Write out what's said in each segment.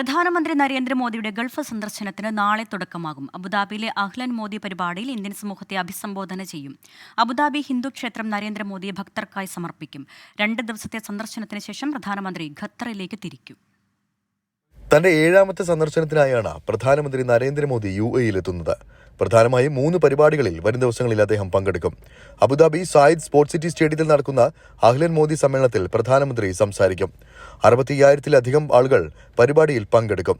പ്രധാനമന്ത്രി നരേന്ദ്രമോദിയുടെ ഗൾഫ് സന്ദർശനത്തിന് നാളെ തുടക്കമാകും. അബുദാബിയിലെ അഹ്ലൻ മോദി പരിപാടിയിൽ ഇന്ത്യൻ സമൂഹത്തെ അഭിസംബോധന ചെയ്യും. അബുദാബി ഹിന്ദു ക്ഷേത്രം നരേന്ദ്രമോദിയെ ഭക്തർക്കായി സമർപ്പിക്കും. രണ്ട് ദിവസത്തെ സന്ദർശനത്തിന് ശേഷം പ്രധാനമന്ത്രി ഖത്തറിലേക്ക് തിരിക്കും. തന്റെ ഏഴാമത്തെ സന്ദർശനത്തിനായാണ് പ്രധാനമന്ത്രി നരേന്ദ്രമോദി യു എയിലെത്തുന്നത് പ്രധാനമായും മൂന്ന് പരിപാടികളിൽ വരും ദിവസങ്ങളിൽ അദ്ദേഹം പങ്കെടുക്കും. അബുദാബി സായിദ് സ്പോർട്സ് സിറ്റി സ്റ്റേഡിയത്തിൽ നടക്കുന്ന അഹ്ലൻ മോദി സമ്മേളനത്തിൽ പ്രധാനമന്ത്രി സംസാരിക്കും. അറുപത്തിയ്യായിരത്തിലധികം ആളുകൾ പരിപാടിയിൽ പങ്കെടുക്കും.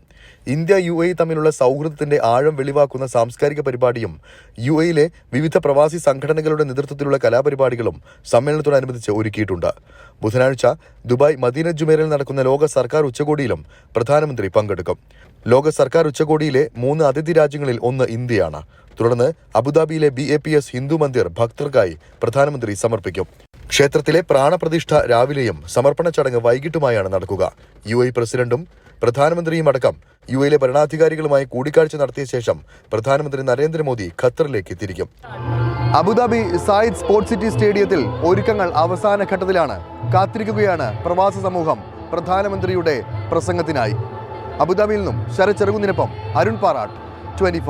ഇന്ത്യ യു എ തമ്മിലുള്ള സൗഹൃദത്തിന്റെ ആഴം വെളിവാക്കുന്ന സാംസ്കാരിക പരിപാടിയും യു എയിലെ വിവിധ പ്രവാസി സംഘടനകളുടെ നേതൃത്വത്തിലുള്ള കലാപരിപാടികളും സമ്മേളനത്തോടനുബന്ധിച്ച് ഒരുക്കിയിട്ടുണ്ട്. ബുധനാഴ്ച ദുബായ് മദീന ജുമേറിൽ നടക്കുന്ന ലോക സർക്കാർ ഉച്ചകോടിയിലും പ്രധാനമന്ത്രി പങ്കെടുക്കും. ലോക സർക്കാർ ഉച്ചകോടിയിലെ മൂന്ന് അതിഥി രാജ്യങ്ങളിൽ ഒന്ന് ഇന്ത്യയാണ്. തുടർന്ന് അബുദാബിയിലെ B A P S Hindu Mandir ഭക്തർക്കായി പ്രധാനമന്ത്രി സമർപ്പിക്കും. ക്ഷേത്രത്തിലെ പ്രാണപ്രതിഷ്ഠ രാവിലെയും സമർപ്പണ ചടങ്ങ് വൈകിട്ടുമായാണ് നടക്കുക. യു എ പ്രസിഡന്റും പ്രധാനമന്ത്രിയും അടക്കം യു എയിലെ ഭരണാധികാരികളുമായി കൂടിക്കാഴ്ച നടത്തിയ ശേഷം പ്രധാനമന്ത്രി നരേന്ദ്രമോദി ഖത്തറിലേക്ക് തിരിക്കും. അബുദാബി സായിദ് സ്പോർട്സ് സിറ്റി സ്റ്റേഡിയത്തിൽ ഒരുക്കങ്ങൾ അവസാന ഘട്ടത്തിലാണ് കാത്തിരിക്കുകയാണ് പ്രവാസ സമൂഹം പ്രധാനമന്ത്രിയുടെ പ്രസംഗത്തിനായി. അബുദാബിയിൽ നിന്നും ശരത് അരുൺ പാറാട്ട് ട്വന്റി